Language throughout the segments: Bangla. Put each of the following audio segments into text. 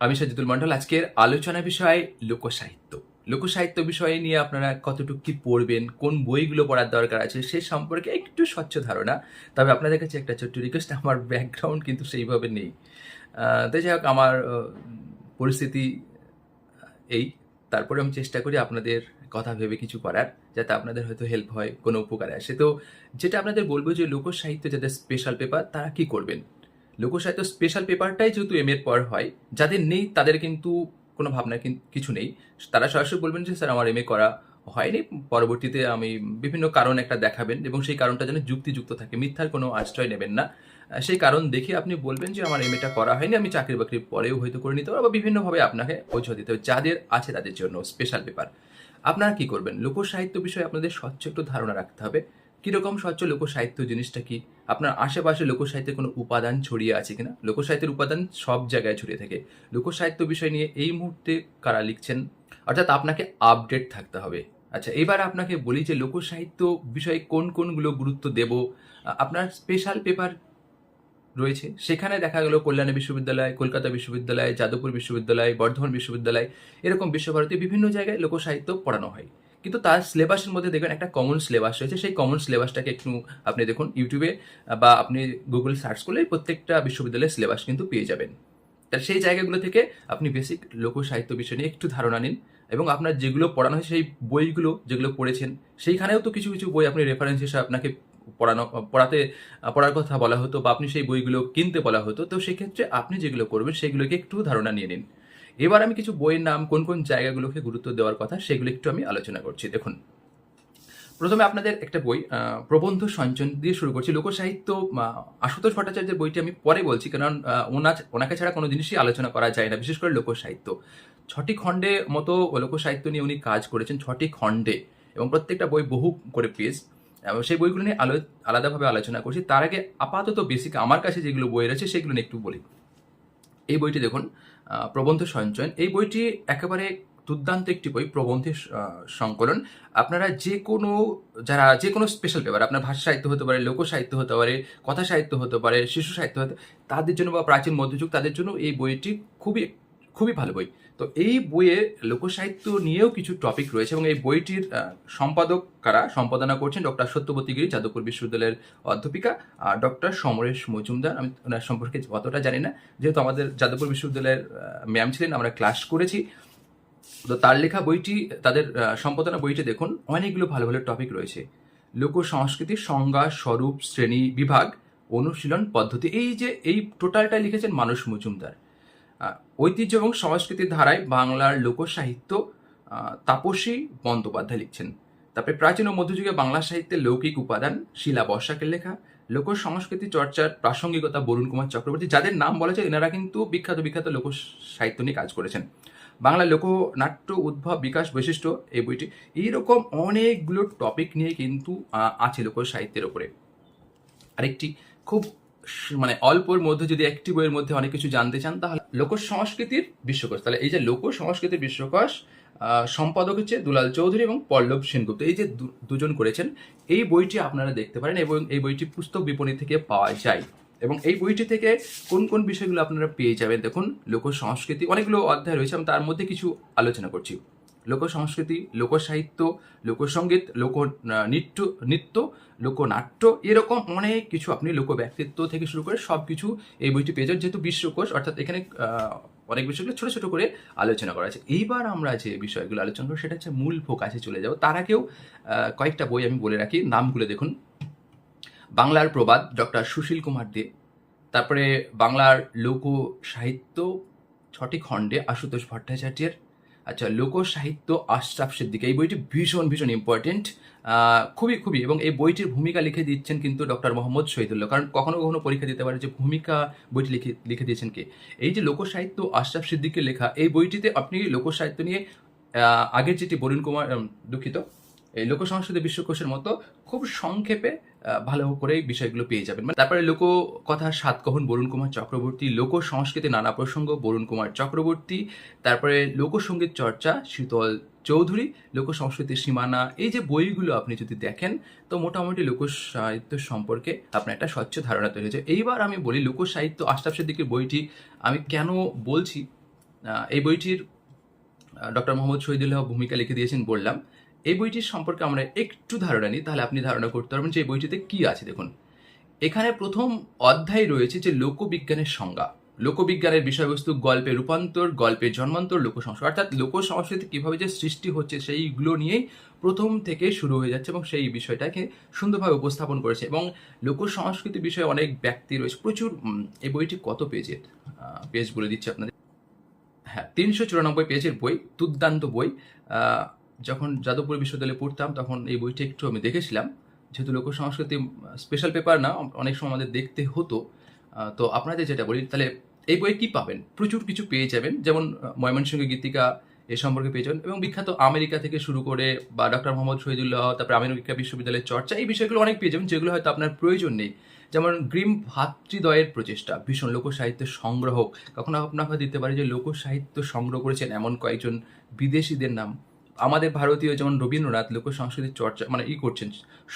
আমি সজিদুল মন্ডল আজকের আলোচনা বিষয় লোকসাহিত্য। লোকসাহিত্য বিষয়ে নিয়ে আপনারা কতটুকু কি পড়বেন কোন বইগুলো পড়ার দরকার আছে সে সম্পর্কে একটু স্বচ্ছ ধারণা। তবে আপনাদের কাছে একটা ছোট্ট রিকোয়েস্ট আমার ব্যাকগ্রাউন্ড কিন্তু সেইভাবে নেই। আহ, তো যাই হোক আমার পরিস্থিতি এই। তারপরে আমি চেষ্টা করি আপনাদের কথা ভেবে কিছু করার যাতে আপনাদের হয়তো হেল্প হয় কোনো উপকারে আসে। তো যেটা আপনাদের বলব যে লোকসাহিত্য যাদের স্পেশাল পেপার তারা কি করবেন? লোকসাহিত্য স্পেশাল পেপারটাই যেহেতু এম এর পর হয়, যাদের নেই তাদের কিন্তু কোনো ভাবনা কিছু নেই। তারা সরাসরি বলবেন যে, স্যার, আমার এম এ করা হয়নি। পরবর্তীতে আমি বিভিন্ন কারণ একটা দেখাবেন এবং সেই কারণটা যেন যুক্তিযুক্ত থাকে। মিথ্যার কোনো আশ্রয় নেবেন না। সেই কারণ দেখে আপনি বলবেন যে, আমার এম এটা করা হয়নি। আমি চাকরি বাকরির পরেও হয়তো করে নিতে পারব বা বিভিন্নভাবে আপনাকে পৌঁছে দিতে হবে। যাদের আছে তাদের জন্য স্পেশাল পেপার আপনারা কি করবেন? লোকসাহিত্য বিষয়ে আপনাদের স্বচ্ছ একটু ধারণা রাখতে হবে। কীরকম স্বচ্ছ লোকসাহিত্য জিনিসটা কি? আপনার আশেপাশে লোকসাহিত্যের কোনো উপাদান ছড়িয়ে আছে কিনা? লোকসাহিত্যের উপাদান সব জায়গায় ছড়িয়ে থাকে। লোকসাহিত্য বিষয় নিয়ে এই মুহূর্তে কারা লিখছেন? অর্থাৎ আপনাকে আপডেট থাকতে হবে। আচ্ছা এবার আপনাকে বলি যে লোকসাহিত্য বিষয়ে কোন কোনগুলো গুরুত্ব দেব? আপনার স্পেশাল পেপার রয়েছে। সেখানে দেখা গেল কল্যাণী বিশ্ববিদ্যালয়, কলকাতা বিশ্ববিদ্যালয়, যাদবপুর বিশ্ববিদ্যালয়, বর্ধমান বিশ্ববিদ্যালয়, এরকম বিশ্বভারতী বিভিন্ন জায়গায় লোকসাহিত্য পড়ানো হয়। কিন্তু তার সিলেবাসের মধ্যে দেখবেন একটা কমন সিলেবাস রয়েছে। সেই কমন সিলেবাসটাকে একটু আপনি দেখুন ইউটিউবে বা আপনি গুগল সার্চ করলে প্রত্যেকটা বিশ্ববিদ্যালয়ের সিলেবাস কিন্তু পেয়ে যাবেন। তা সেই জায়গাগুলো থেকে আপনি বেসিক লোকসাহিত্য বিষয় নিয়ে একটু ধারণা নিন এবং আপনার যেগুলো পড়ানো হয় সেই বইগুলো যেগুলো পড়েছেন, সেইখানেও তো কিছু কিছু বই আপনি রেফারেন্স হিসেবে আপনাকে পড়ানো, পড়াতে, পড়ার কথা বলা হতো বা আপনি সেই বইগুলো কিনতে বলা হতো। তো সেক্ষেত্রে আপনি যেগুলো করবেন সেগুলোকে একটু ধারণা নিয়ে নিন। এবার আমি কিছু বইয়ের নাম, কোন কোন জায়গাগুলোকে গুরুত্ব দেওয়ার কথা সেগুলো একটু আমি আলোচনা করছি। দেখুন, প্রথমে আপনাদের একটা বই প্রবন্ধ সঞ্চন দিয়ে শুরু করছি। লোকসাহিত্য আশুতোষ ভট্টাচার্যের বইটি আমি পরে বলছি, কারণ ওনা ওনাকে ছাড়া কোনো জিনিসই আলোচনা করা যায় না, বিশেষ করে লোকসাহিত্য। ছটি খণ্ডে মতো লোকসাহিত্য নিয়ে উনি কাজ করেছেন, ছটি খণ্ডে, এবং প্রত্যেকটা বই বহু করে পেজ। এবং সেই বইগুলো নিয়ে আলো, আলাদাভাবে আলোচনা করছি। তার আগে আপাতত বেসিক আমার কাছে যেগুলো বই রয়েছে সেগুলো নিয়ে একটু বলি। এই বইটি দেখুন প্রবন্ধ সঞ্চয়ন। এই বইটি একেবারে দুর্দান্ত একটি বই প্রবন্ধের সংকলন। আপনারা যে কোনো, যারা যে কোনো স্পেশাল পেপার আপনার ভাষা সাহিত্য হতে পারে, লোক সাহিত্য হতে পারে, কথা সাহিত্য হতে পারে, শিশু সাহিত্য হতে তাদের জন্য বা প্রাচীন মধ্যযুগ, তাদের জন্য এই বইটি খুবই খুবই ভালো বই। তো এই বইয়ে লোকসাহিত্য নিয়েও কিছু টপিক রয়েছে এবং এই বইটির সম্পাদক কারা? সম্পাদনা করছেন ডক্টর সত্যবতী গিরি, যাদবপুর বিশ্ববিদ্যালয়ের অধ্যাপিকা, আর ডক্টর সমরেশ মজুমদার। আমি ওনার সম্পর্কে অতটা জানি না। যেহেতু আমাদের যাদবপুর বিশ্ববিদ্যালয়ের ম্যাম ছিলেন, আমরা ক্লাস করেছি। তো তার লেখা বইটি, তাদের সম্পাদনা বইটি দেখুন, অনেকগুলো ভালো ভালো টপিক রয়েছে। লোক সংস্কৃতির সংজ্ঞা, স্বরূপ, শ্রেণি বিভাগ, অনুশীলন পদ্ধতি, এই যে, এই টোটালটা লিখেছেন মানুষ মজুমদার। ঐতিহ্য এবং সংস্কৃতির ধারায় বাংলার লোকসাহিত্য তাপসী বন্দ্যোপাধ্যায় লিখছেন। তারপরে প্রাচীন ও মধ্যযুগে বাংলা সাহিত্যের লৌকিক উপাদান, শিলা বর্ষাকের লেখা, লোক সংস্কৃতি চর্চার প্রাসঙ্গিকতা বরুণ কুমার চক্রবর্তী, যাদের নাম বলা যায় এনারা কিন্তু বিখ্যাত বিখ্যাত লোক সাহিত্য নিয়ে কাজ করেছেন। বাংলা লোকনাট্য উদ্ভব বিকাশ বৈশিষ্ট্য এই বইটি। এইরকম অনেকগুলো টপিক নিয়ে কিন্তু আছে লোক সাহিত্যের ওপরে। আরেকটি খুব মানে অল্পর মধ্যে যদি একটি বইয়ের মধ্যে অনেক কিছু জানতে চান, তাহলে লোক সংস্কৃতির বিশ্বকোষ। তাহলে এই যে লোক সংস্কৃতির বিশ্বকোষ সম্পাদক হচ্ছে দুলাল চৌধুরী এবং পল্লব সেনগুপ্ত। এই যে দুজন করেছেন, এই বইটি আপনারা দেখতে পারেন এবং এই বইটি পুস্তক বিপণী থেকে পাওয়া যায়। এবং এই বইটি থেকে কোন কোন বিষয়গুলো আপনারা পেয়ে যাবেন, দেখুন লোক সংস্কৃতি, অনেকগুলো অধ্যায় রয়েছে, আমি তার মধ্যে কিছু আলোচনা করছি। লোক সংস্কৃতি লোকসাহিত্য লোকসঙ্গীত লোক নৃত্য নৃত্য, লোকনাট্য, এরকম অনেক কিছু আপনি লোক ব্যক্তিত্ব থেকে শুরু করে সব কিছু এই বইটি পেয়ে যান। যেহেতু বিশ্বকোষ, অর্থাৎ এখানে অনেক বিষয়গুলো ছোট ছোট করে আলোচনা করা আছে। এইবার আমরা যে বিষয়গুলো আলোচনা করব, সেটা হচ্ছে মূল ফোকাসে চলে যাব। তার আগেও কয়েকটা বই আমি বলে রাখি। নামগুলো দেখুন। বাংলার প্রবাদ ডক্টর সুশীল কুমার দে, তারপরে বাংলার লোক সাহিত্য ছটি খণ্ডে আশুতোষ ভট্টাচার্যের আচ্ছা লোক সাহিত্য আশরাফ সিদ্দিক। এই বইটি ভীষণ ভীষণ ইম্পর্টেন্ট খুবই খুবই, এবং এই বইটির ভূমিকা লিখে দিচ্ছেন কিন্তু ডক্টর মোহাম্মদ শহীদুল্লাহ। কারণ কখনো কখনো পরীক্ষা দিতে পারে যে ভূমিকা বইটি লিখে লিখে দিয়েছেন কে। এই যে লোকসাহিত্য আশরাফ সিদ্দিকের লেখা, এই বইটিতে আপনি লোকসাহিত্য নিয়ে আগের যেটি বরুণ কুমার দুঃখিত এই লোক সংস্কৃতি বিশ্বকোষের মতো খুব সংক্ষেপে ভালো করে বিষয়গুলো পেয়ে যাবেন। মানে তারপরে লোক কথা সাতকহন বরুণ কুমার চক্রবর্তী, লোক সংস্কৃতি নানা প্রসঙ্গ বরুণ কুমার চক্রবর্তী, তারপরে লোকসঙ্গীত চর্চা শীতল চৌধুরী, লোক সংস্কৃতির সীমানা, এই যে বইগুলো আপনি যদি দেখেন, তো মোটামুটি লোক সাহিত্য সম্পর্কে আপনার একটা স্বচ্ছ ধারণা তৈরি হয়েছে। এইবার আমি বলি লোক সাহিত্য আশরাফ সিদ্দিকের বইটি, আমি কেন বলছি এই বইটির ডক্টর মোহাম্মদ শহীদুল্লাহ ভূমিকা লিখে দিয়েছেন বললাম। এই বইটির সম্পর্কে আমরা একটু ধারণা নিই, তাহলে আপনি ধারণা করতে পারবেন যে এই বইটিতে কি আছে, দেখুন। এখানে প্রথম অধ্যায় রয়েছে যে লোকবিজ্ঞানের সংজ্ঞা। লোকবিজ্ঞানের বিষয়বস্তু, গল্পে রূপান্তর গল্পের জন্মান্তর লোক সংস্কৃতি অর্থাৎ লোক সংস্কৃতি কীভাবে যে সৃষ্টি হচ্ছে, সেইগুলো নিয়েই প্রথম থেকে শুরু হয়ে যাচ্ছে এবং সেই বিষয়টাকে সুন্দরভাবে উপস্থাপন করেছে। এবং লোক সংস্কৃতি বিষয়ে অনেক ব্যক্তি রয়েছে, প্রচুর এই বইটি কত পেজের পেজ বলে দিচ্ছি আপনাদের। হ্যাঁ তিনশো চুরানব্বই পেজের বই, দুর্দান্ত বই। যখন যাদবপুর বিশ্ববিদ্যালয়ে পড়তাম, তখন এই বইটি একটু আমি দেখেছিলাম। যেহেতু লোক সংস্কৃতি স্পেশাল পেপার না, অনেক সময় আমাদের দেখতে হতো। তো আপনাদের যেটা বলি, তাহলে এই বই কি পাবেন? প্রচুর কিছু পেয়ে যাবেন। যেমন ময়মনসিংহ গীতিকা এ সম্পর্কে পেয়ে যাবেন। এবং বিখ্যাত আমেরিকা থেকে শুরু করে বা ডক্টর মোহাম্মদ শহীদুল্লাহ, তারপরে আমেরিকা বিশ্ববিদ্যালয়ের চর্চা, এই বিষয়গুলো অনেক পেয়ে যাবেন, যেগুলো হয়তো আপনার প্রয়োজন নেই। যেমন, গ্রিম ভাতৃদ্বয়ের প্রচেষ্টা, ভীষণ লোক সংগ্রহ কখনো আপনাকে দিতে পারে যে, লোকসাহিত্য সংগ্রহ করেছেন এমন কয়েকজন বিদেশিদের নাম। আমাদের ভারতীয় যেমন রবীন্দ্রনাথ লোক সংস্কৃতির চর্চা মানে ই করছেন,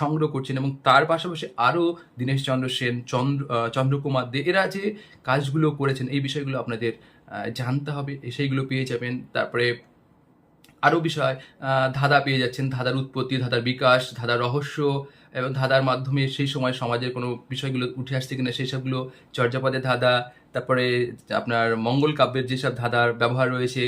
সংগ্রহ করছেন এবং তার পাশাপাশি আরও দীনেশ চন্দ্র সেন, চন্দ্র চন্দ্রকুমার দে, এরা যে কাজগুলো করেছেন, এই বিষয়গুলো আপনাদের জানতে হবে। সেইগুলো পেয়ে যাবেন। তারপরে আরও বিষয় ধাঁধা পেয়ে যাচ্ছেন। ধাঁধার উৎপত্তি, ধাঁধার বিকাশ, ধাঁধার রহস্য এবং ধাঁধার মাধ্যমে সেই সময় সমাজের কোনো বিষয়গুলো উঠে আসছে কিনা, সেই সবগুলো চর্যাপদে ধাঁধা। তারপরে আপনার মঙ্গল কাব্যের যেসব ধাঁধার ব্যবহার রয়েছে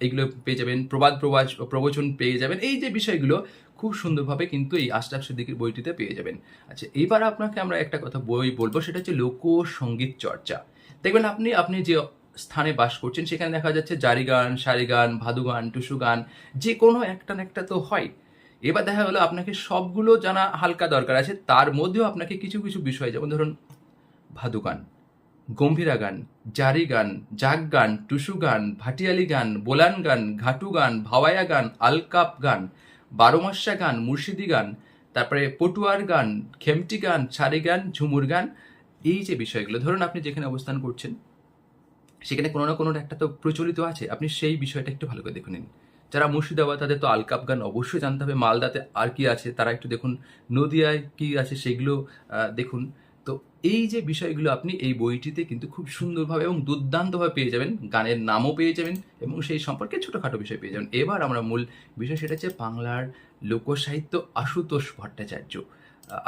এইগুলো পেয়ে যাবেন, প্রবাদ প্রবাচ প্রবচন পেয়ে যাবেন। এই যে বিষয়গুলো, খুব সুন্দরভাবে কিন্তু এই আশরাফ সিদ্দিকির বইটিতে পেয়ে যাবেন। আচ্ছা এবার আপনাকে আমরা একটা কথা বই বলব, সেটা হচ্ছে লোকসঙ্গীত চর্চা। দেখবেন আপনি আপনি যে স্থানে বাস করছেন, সেখানে দেখা যাচ্ছে জারি গান, সারি গান, ভাদু গান, টুসু গান, যে কোনো একটা না একটা তো হয়। এবার দেখা গেলো আপনাকে সবগুলো জানা হালকা দরকার আছে, তার মধ্যেও আপনাকে কিছু কিছু বিষয়, যেমন ধরুন ভাদু গান। গম্ভীরা গান, জারি গান, জাগ গান, টুসু গান, ভাটিয়ালি গান, বোলান গান, ঘাটু গান ভাওয়ায়া গান, আলকাপ গান বারোমাসা গান, মুর্শিদি গান, তারপরে পটুয়ার গান, খেমটি গান, ছাড়ি গান, ঝুমুর গান, এই যে বিষয়গুলো, ধরুন আপনি যেখানে অবস্থান করছেন, সেখানে কোনো না কোনো একটা তো প্রচলিত আছে, আপনি সেই বিষয়টা একটু ভালো করে দেখে নিন। যারা মুর্শিদাবাদ, তাদের তো আলকাপ গান অবশ্যই জানতে হবে, মালদাতে আর কি আছে, তারা একটু দেখুন, নদিয়ায় কি আছে, সেগুলো দেখুন। এই যে বিষয়গুলো আপনি এই বইটিতে কিন্তু খুব সুন্দরভাবে এবং দুর্দান্তভাবে পেয়ে যাবেন গানের নামও পেয়ে যাবেন এবং সেই সম্পর্কে ছোটোখাটো বিষয় পেয়ে যাবেন। এবার আমরা মূল বিষয় সেটা হচ্ছে বাংলার লোকসাহিত্য আশুতোষ ভট্টাচার্য।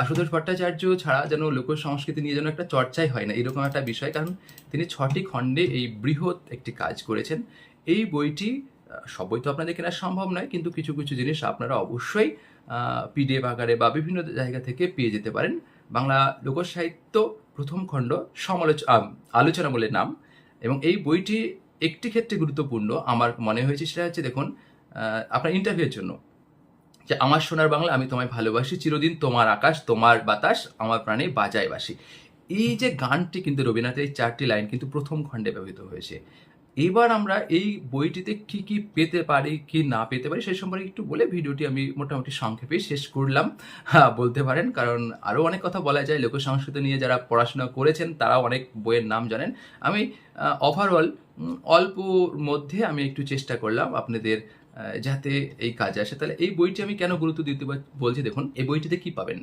আশুতোষ ভট্টাচার্য ছাড়া যেন লোক সংস্কৃতি নিয়ে যেন একটা চর্চাই হয় না এরকম একটা বিষয়। কারণ তিনি ছটি খণ্ডে এই বৃহৎ একটি কাজ করেছেন। এই বইটি আহ, সব বই তো আপনাদের কেনা সম্ভব নয় কিন্তু কিছু কিছু জিনিস আপনারা অবশ্যই পিডিএফ আকারে বা বিভিন্ন জায়গা থেকে পেয়ে যেতে পারেন। বাংলা লোকসাহিত্য প্রথম খণ্ড সমালোচ আলোচনা বলে নাম। এবং এই বইটি একটি ক্ষেত্রে গুরুত্বপূর্ণ। আমার মনে হয়েছে সেটা হচ্ছে, দেখুন আপনার ইন্টারভিউয়ের জন্য। যে আমার সোনার বাংলা, আমি তোমায় ভালোবাসি, চিরদিন তোমার আকাশ, তোমার বাতাস, আমার প্রাণে বাজায় বাসি এই যে গানটি কিন্তু রবীন্দ্রনাথের এই চারটি লাইন কিন্তু প্রথম খণ্ডে ব্যবহৃত হয়েছে। এবার আমরা এই বইটিতে কি কি পেতে পারি, কি না পেতে পারি, সেই সম্পর্কে একটু বলে ভিডিওটি আমি মোটামুটি সংক্ষেপে শেষ করলাম। বলতে পারেন, কারণ আরও অনেক কথা বলা যায়। লোক সংস্কৃতি নিয়ে যারা পড়াশোনা করেছেন তারা অনেক বইয়ের নাম জানেন। আমি ওভারঅল অল্প মধ্যে আমি একটু চেষ্টা করলাম আপনাদের যাতে এই কাজে আসে। তাহলে এই বইটি আমি কেন গুরুত্ব দিতে বলছি দেখুন, এই বইটিতে কি পাবেন?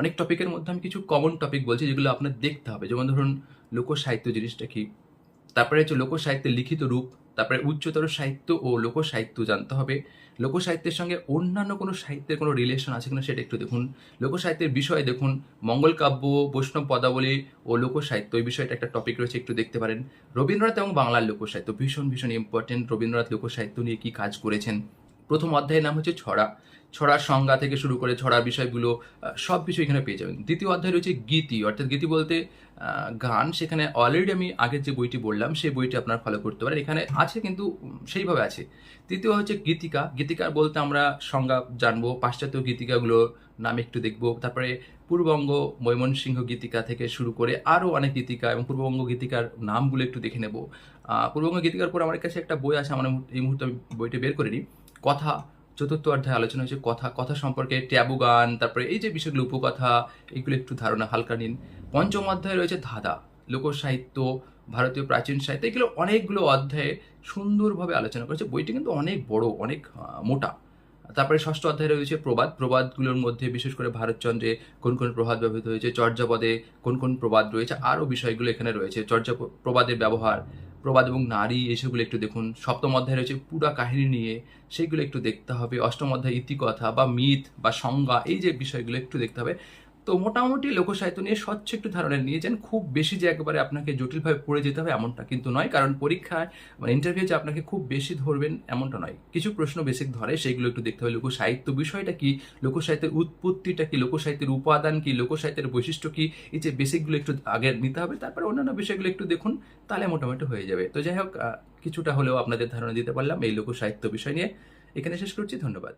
অনেক টপিকের মধ্যে আমি কিছু কমন টপিক বলছি, যেগুলো আপনার দেখতে হবে। যেমন ধরুন, লোকসাহিত্য জিনিসটা কি? তারপরে হচ্ছে লোকসাহিত্যের লিখিত রূপ, তারপরে উচ্চতর সাহিত্য ও লোকসাহিত্য জানতে হবে। লোকসাহিত্যের সঙ্গে অন্যান্য কোনো সাহিত্যের কোনো রিলেশন আছে কিনা সেটা একটু দেখুন। লোকসাহিত্যের বিষয় দেখুন, মঙ্গল কাব্য, বৈষ্ণব পদাবলী ও লোকসাহিত্য, এই বিষয়টা একটা টপিক রয়েছে, একটু দেখতে পারেন। রবীন্দ্রনাথ এবং বাংলার লোকসাহিত্য, ভীষণ ভীষণ ইম্পর্টেন্ট রবীন্দ্রনাথ লোকসাহিত্য নিয়ে কী কাজ করেছেন? প্রথম অধ্যায়ের নাম হচ্ছে ছড়া। ছড়ার সংজ্ঞা থেকে শুরু করে ছড়ার বিষয়গুলো সব কিছু এখানে পেয়ে যাবেন। দ্বিতীয় অধ্যায় রয়েছে গীতি। অর্থাৎ গীতি বলতে গান। সেখানে অলরেডি আমি আগের যে বইটি বললাম, সেই বইটি আপনারা ফলো করতে পারেন। এখানে আছে কিন্তু সেইভাবে আছে। তৃতীয় হচ্ছে গীতিকা। গীতিকার বলতে আমরা সংজ্ঞা জানব, পাশ্চাত্য গীতিকাগুলো নাম একটু দেখব। তারপরে পূর্ববঙ্গ ময়মনসিংহ গীতিকা থেকে শুরু করে আরও অনেক গীতিকা এবং পূর্ববঙ্গ গীতিকার নামগুলো একটু দেখে নেব। পূর্ববঙ্গ গীতিকার পর আমার কাছে একটা বই আছে, আমার এই মুহূর্তে আমি বইটি বের করিনি। কথা, চতুর্থ অধ্যায়ে আলোচনা হয়েছে কথা কথা সম্পর্কে ট্যাবু গান, তারপরে এই যে বিষয়গুলো, উপকথা, এগুলো একটু ধারণা, হালকা নিন। পঞ্চম অধ্যায়ে রয়েছে ধাঁধা, লোকসাহিত্য, ভারতীয় প্রাচীন সাহিত্য, এগুলো অনেকগুলো অধ্যায়ে সুন্দরভাবে আলোচনা করেছে। বইটি কিন্তু অনেক বড়, অনেক মোটা। তারপরে ষষ্ঠ অধ্যায়ে রয়েছে প্রবাদ, প্রবাদগুলোর মধ্যে বিশেষ করে ভারতচন্দ্রে কোন কোন প্রবাদ ব্যবহৃত হয়েছে, চর্যাপদে কোন কোন প্রবাদ রয়েছে, আরও বিষয়গুলো এখানে রয়েছে চর্যা প্রবাদের ব্যবহার প্রবাদ এবং নারী, এসবগুলো একটু দেখুন। সপ্তম অধ্যায় রয়েছে পুরা কাহিনী নিয়ে। সেইগুলো একটু দেখতে হবে। অষ্টম অধ্যায় ইতিকথা বা মিথ বা সংজ্ঞা, এই যে বিষয়গুলো একটু দেখতে হবে। তো মোটামুটি লোকসাহিত্য নিয়ে স্বচ্ছ একটু ধারণা নিয়ে যান। খুব বেশি যে একবারে আপনাকে জটিলভাবে পড়ে যেতে হবে এমনটা কিন্তু নয়। কারণ পরীক্ষায় মানে ইন্টারভিউ যে আপনাকে খুব বেশি ধরবেন এমনটা নয়। কিছু প্রশ্ন বেসিক ধরে, সেগুলো একটু দেখতে হবে। লোকসাহিত্য বিষয়টা কি? লোকসাহিত্যের উৎপত্তিটা কি? লোকসাহিত্যের উপাদান কি? লোকসাহিত্যের বৈশিষ্ট্য কি? এই যে বেসিকগুলো একটু আগে নিতে হবে। তারপরে অন্যান্য বিষয়গুলো একটু দেখুন, তাহলে মোটামুটি হয়ে যাবে। তো যাই হোক কিছুটা হলেও আপনাদের ধারণা দিতে পারলাম এই লোকসাহিত্য বিষয় নিয়ে। এখানে শেষ করছি। ধন্যবাদ।